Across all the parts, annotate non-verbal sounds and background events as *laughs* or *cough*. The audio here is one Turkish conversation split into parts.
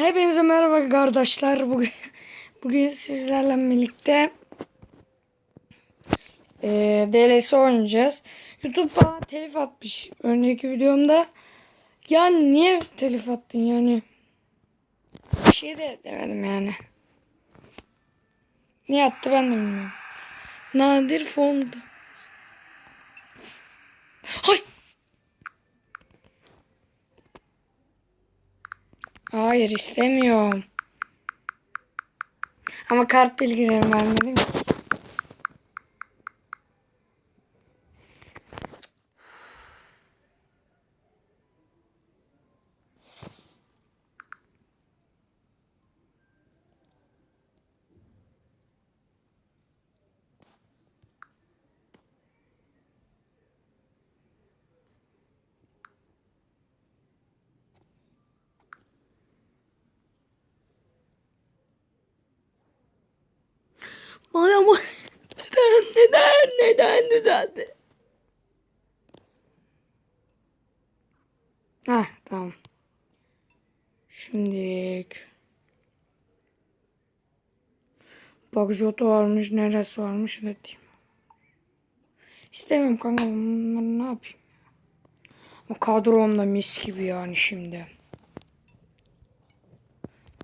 Hepinize merhaba kardeşler. Bugün, *laughs* bugün sizlerle birlikte eee DLS oynayacağız. YouTube bana telif atmış önceki videomda. Yani niye telif attın yani? Bir şey de demedim yani. Niye attı ben de bilmiyorum. Nadir formda. Hay! Hayır istemiyorum. Ama kart bilgilerimi vermedim. ki. Madem o- neden neden düzeldi? Ha tamam. Şimdi Bak Joto varmış, neresi varmış ne diyeyim. İstemiyorum kanka bunları ne yapayım. Ama kadrom da mis gibi yani şimdi.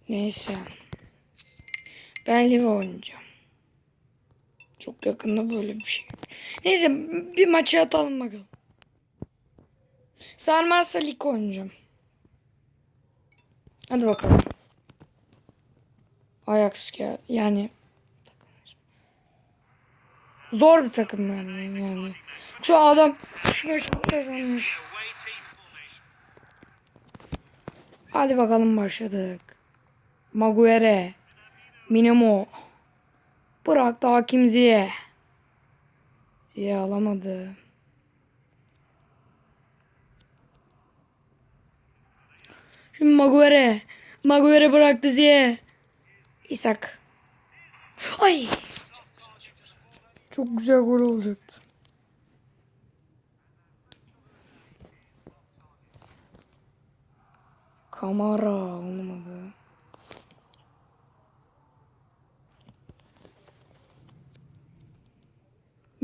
Neyse. Ben Live oynayacağım. Çok yakında böyle bir şey. Neyse bir maçı atalım bakalım. Sarmazsa lig oynayacağım. Hadi bakalım. Ajax gel yani zor bir takım yani. yani. Şu adam şu maçı kazanmış. Hadi bakalım başladık. Maguire. Minimo. Bıraktı hakim Ziye. Ziye alamadı. Şimdi Maguire. Maguire bıraktı Ziye. İsak. Ay. Çok güzel gol olacaktı. Kamara olmadı.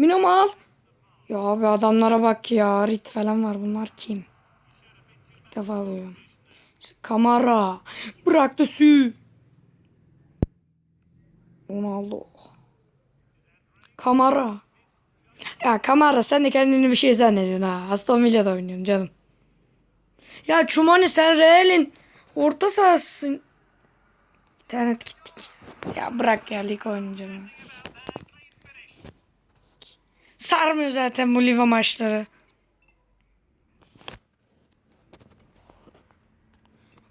Minam al. Ya abi adamlara bak ya. Rit falan var. Bunlar kim? İlk defa alıyorum. Kamara. Bıraktı Sü. Ronaldo. Kamara. Ya Kamara sen de kendini bir şey zannediyorsun ha. Aston Villa'da oynuyorsun canım. Ya Çumani sen Real'in orta sahasın. İnternet gittik. Ya bırak geldik oynayacağım. Sarmıyor zaten bu Liva maçları.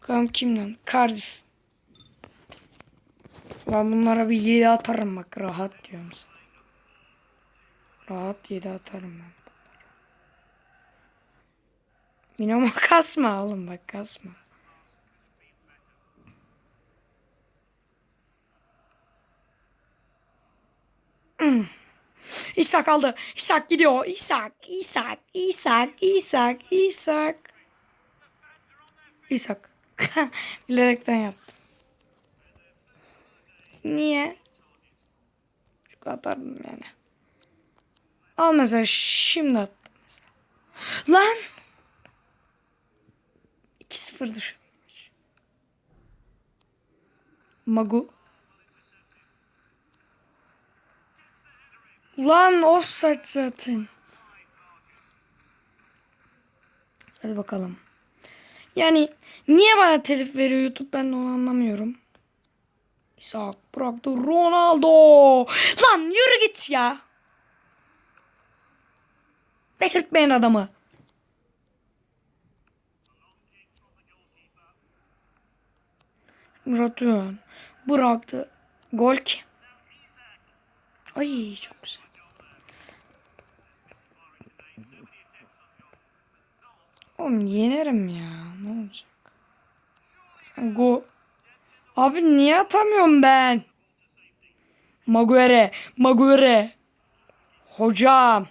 Bakalım kimden? Cardiff. Ben bunlara bir 7 atarım bak rahat diyorum sana. Rahat 7 atarım ben. Minoma *laughs* kasma oğlum bak kasma. Hmm. *clears throat* İshak aldı. İshak gidiyor. İshak, İshak, İshak, İshak, İshak. İshak. *laughs* Bilerekten yaptım. Niye? Çünkü atardım yani. Al mesela şimdi attım. Lan! 2-0 düşün. Magu. Lan offside zaten. Hadi bakalım. Yani niye bana telif veriyor YouTube ben de onu anlamıyorum. İshak bıraktı Ronaldo. Lan yürü git ya. Delirtmeyin adamı. Murat'ın bıraktı. Gol ki. Ay çok güzel. Oğlum yenerim ya. Ne olacak? Sen go. Abi niye atamıyorum ben? Maguire. Maguire. Hocam.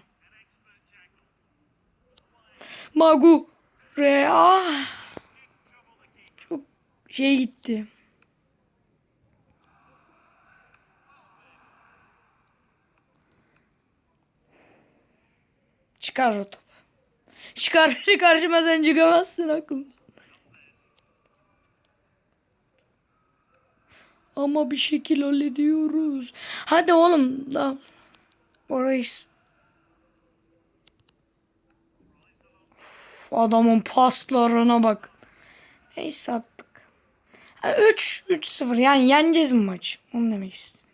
Maguire. Ah. Çok Şey gitti. Çıkar top. Çıkar karşıma sen çıkamazsın aklım. Ama bir şekil hallediyoruz. Hadi oğlum dal. Orayı s- Uf, Adamın paslarına bak. Neyse attık. 3 3-0 yani yeneceğiz mi maç? Onu demek istedim.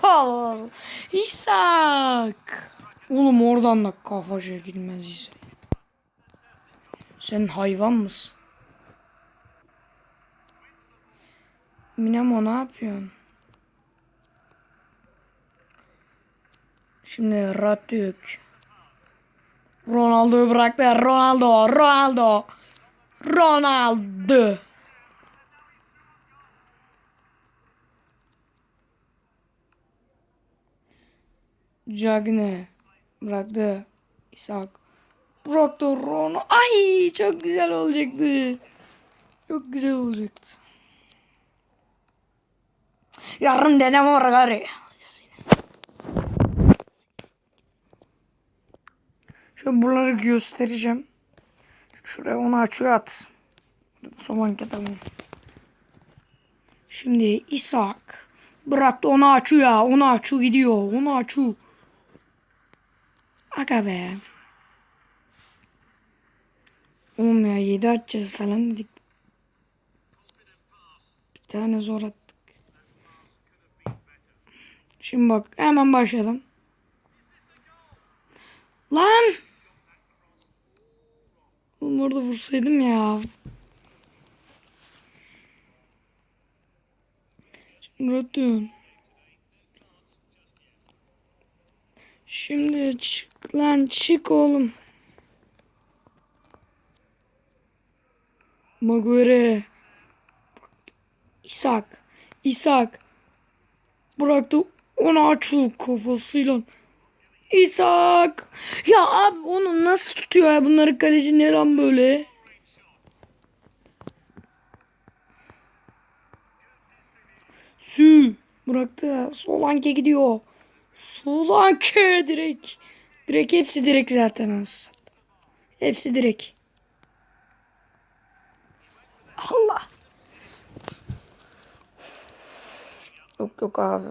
Pal. İshak. Oğlum oradan da kafa çekilmez İshak. Sen hayvan mısın? Minemo ne yapıyorsun? Şimdi Ratük. Ronaldo'yu bıraktı. Ronaldo. Ronaldo. Ronaldo. Cagne. Bıraktı. İshak. Bıraktı Ronaldo. Ay çok güzel olacaktı. Çok güzel olacaktı. Yarın denem var gari. Şöyle buraları göstereceğim. Şuraya onu açıyor at. Soman kitabı. Şimdi İshak. Bıraktı onu açıyor. Onu açıyor gidiyor. Onu açıyor. Aga be. Oğlum ya 7 atacağız falan dedik. Bir tane zor attık. Şimdi bak hemen başlayalım. Lan! Oğlum orada vursaydım ya. Şimdi Rotun. Şimdi çık lan çık oğlum. Maguire. İshak. İshak. Bıraktı onu açıyor kafasıyla. İshak. Ya abi onu nasıl tutuyor ya bunları kaleci ne lan böyle? Sü bıraktı. Solanke gidiyor. Solanke direkt. Direkt hepsi direkt zaten aslında. Hepsi direkt. Allah. Yok yok abi.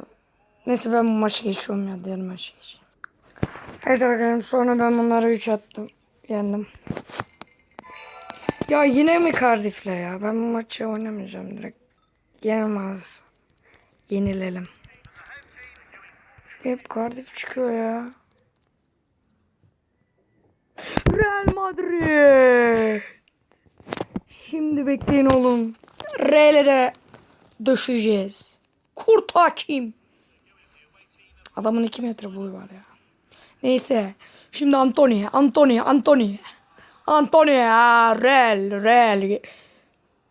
Neyse ben bu maçı geçiyorum ya. Diğer maçı geçeyim. Evet arkadaşlar sonra ben bunları 3 attım. Yendim. Ya yine mi Cardiff'le ya? Ben bu maçı oynamayacağım direkt. Yenilmez. Yenilelim. Hep Cardiff çıkıyor ya. Real Madrid. Şimdi bekleyin oğlum. Real'e de döşeceğiz. Kurt hakim. Adamın 2 metre boyu var ya. Neyse. Şimdi Anthony, Anthony, Anthony. Anthony ya. Real, Real.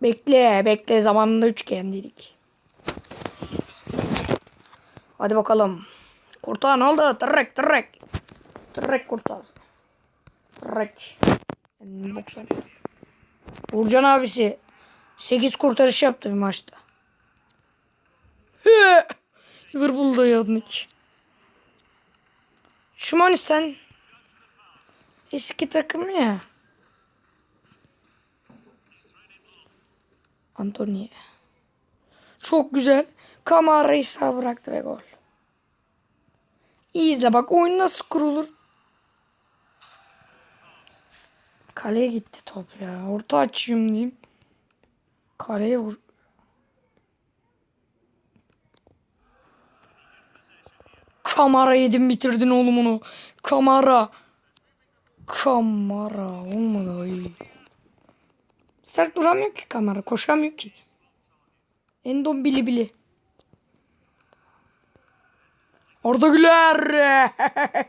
Bekle, bekle. Zamanında üçgen dedik. Hadi bakalım. Kurtağı ne oldu? Tırrek, tırrek. Tırrek kurtağı. Tırrek. Yani 90. Burcan abisi 8 kurtarış yaptı bir maçta. Liverpool'da yandık. Şumani sen eski takım ya. Antonio. Çok güzel. Kamara'yı sağ bıraktı ve gol. İyi izle bak oyun nasıl kurulur. Kaleye gitti top ya. Orta açayım diyeyim. Kaleye vur. Kamara yedin bitirdin oğlum onu. Kamara. Kamara. Olmadı ay. Sert duramıyor ki kamera. Koşamıyor ki. Endon bili bili. Arda Güler. *laughs*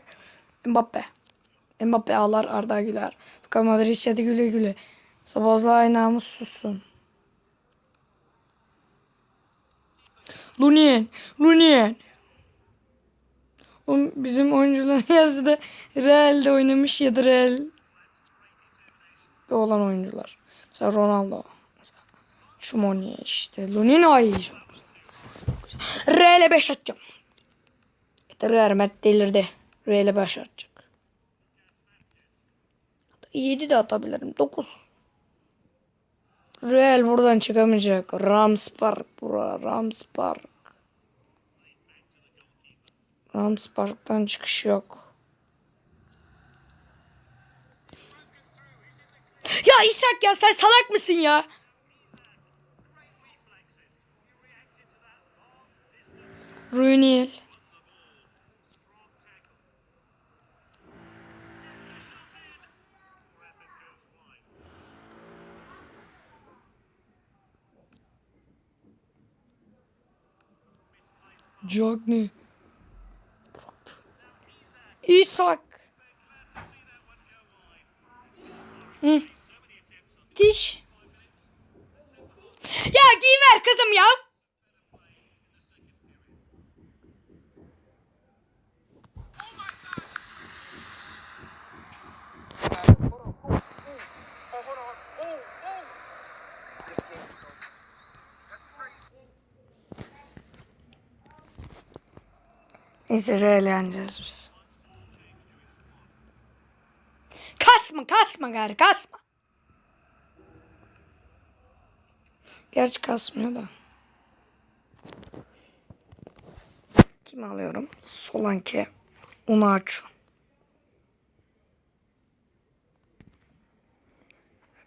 Mbappe. Mbappe ağlar Arda Güler. Luka Modric hadi güle güle. Sabozla namus sussun. Lunien. Lunien. O bizim oyuncuların *laughs* yarısı da Real'de oynamış ya da Real olan oyuncular. Mesela Ronaldo. Mesela Şumoni işte. Lunino iyi. R ile 5 atacağım. Yeter Mert delirdi. R ile 5 atacak. 7 de atabilirim. 9. Real buradan çıkamayacak. Rams Park bura. Rams Park. Rams Park'tan çıkış yok. Ya İshak ya sen salak mısın ya? Runiel. Cagney. İshak. Hı. Diş. Ya giyiver kızım ya. Neyse öyle yeneceğiz biz. Kasma kasma gari kasma. Gerçi kasmıyor da. Kimi alıyorum? Solanke. Unaçu.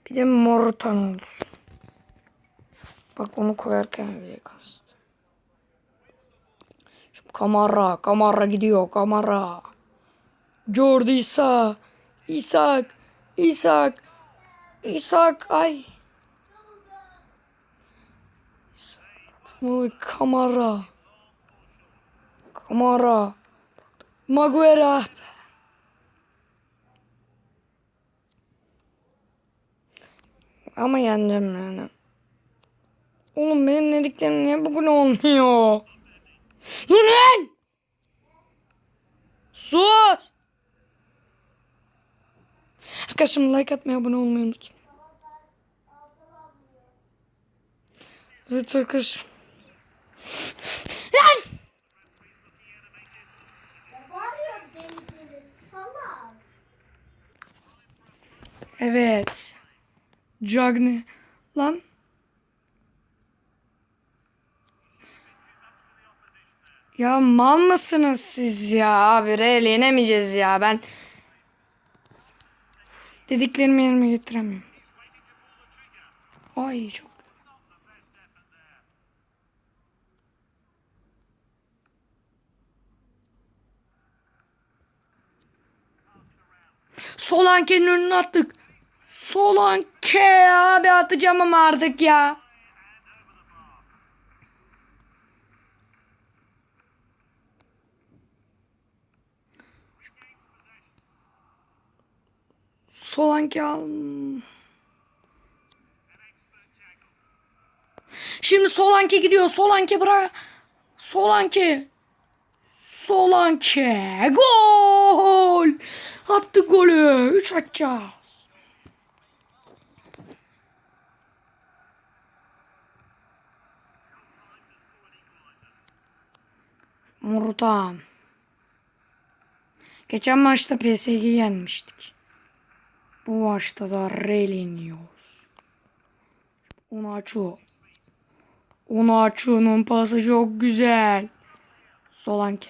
Bir de Morutan olsun. Bak onu koyarken bile kastım. Kamara. Kamara gidiyor. Kamara. Jordi İsa. İshak. İshak. İshak. Ay. İshak. Kamara. Kamara. Maguera. Ama yeneceğim yani. Oğlum benim dediklerim niye bugün olmuyor? Lan! Sus! Arkadaşım like atmayı abone olmayı unutmayın. Evet arkadaşım. Lan! Evet. Cagney. Lan. Ya mal mısınız siz ya abi? Real yenemeyeceğiz ya. Ben dediklerimi yerine getiremiyorum. Ay çok. Solanke'nin önüne attık. Solanke abi atacağım ama artık ya. Solanke al. Şimdi Solanke gidiyor. Solanke bırak. Solanke. Solanke. Gol. Attı golü. 3 atacağız. Murtan. Geçen maçta PSG'yi yenmiştik. Bu maçta da yeniyoruz. Onaçu. Onaçu'nun pası çok güzel. Solanke.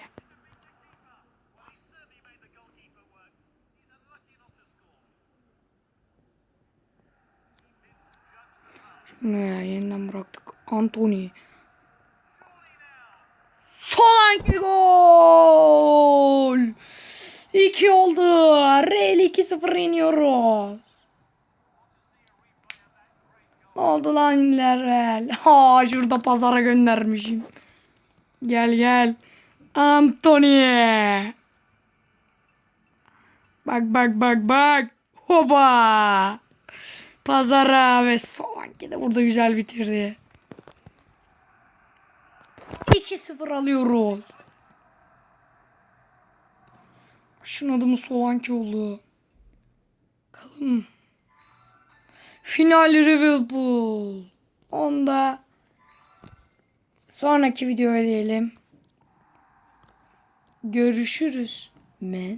Şimdi yeniden bıraktık. Anthony. Solanke gol. 2 oldu. Real 2-0 yeniyoruz. Ne oldu lan Real? Ha şurada pazara göndermişim. Gel gel. Anthony. Bak bak bak bak. Hoba. Pazara ve Solanke de burada güzel bitirdi. 2-0 alıyoruz. Şunun adımı Solanke oldu. Bakalım. Final Liverpool. Onda sonraki videoya diyelim. Görüşürüz. Men.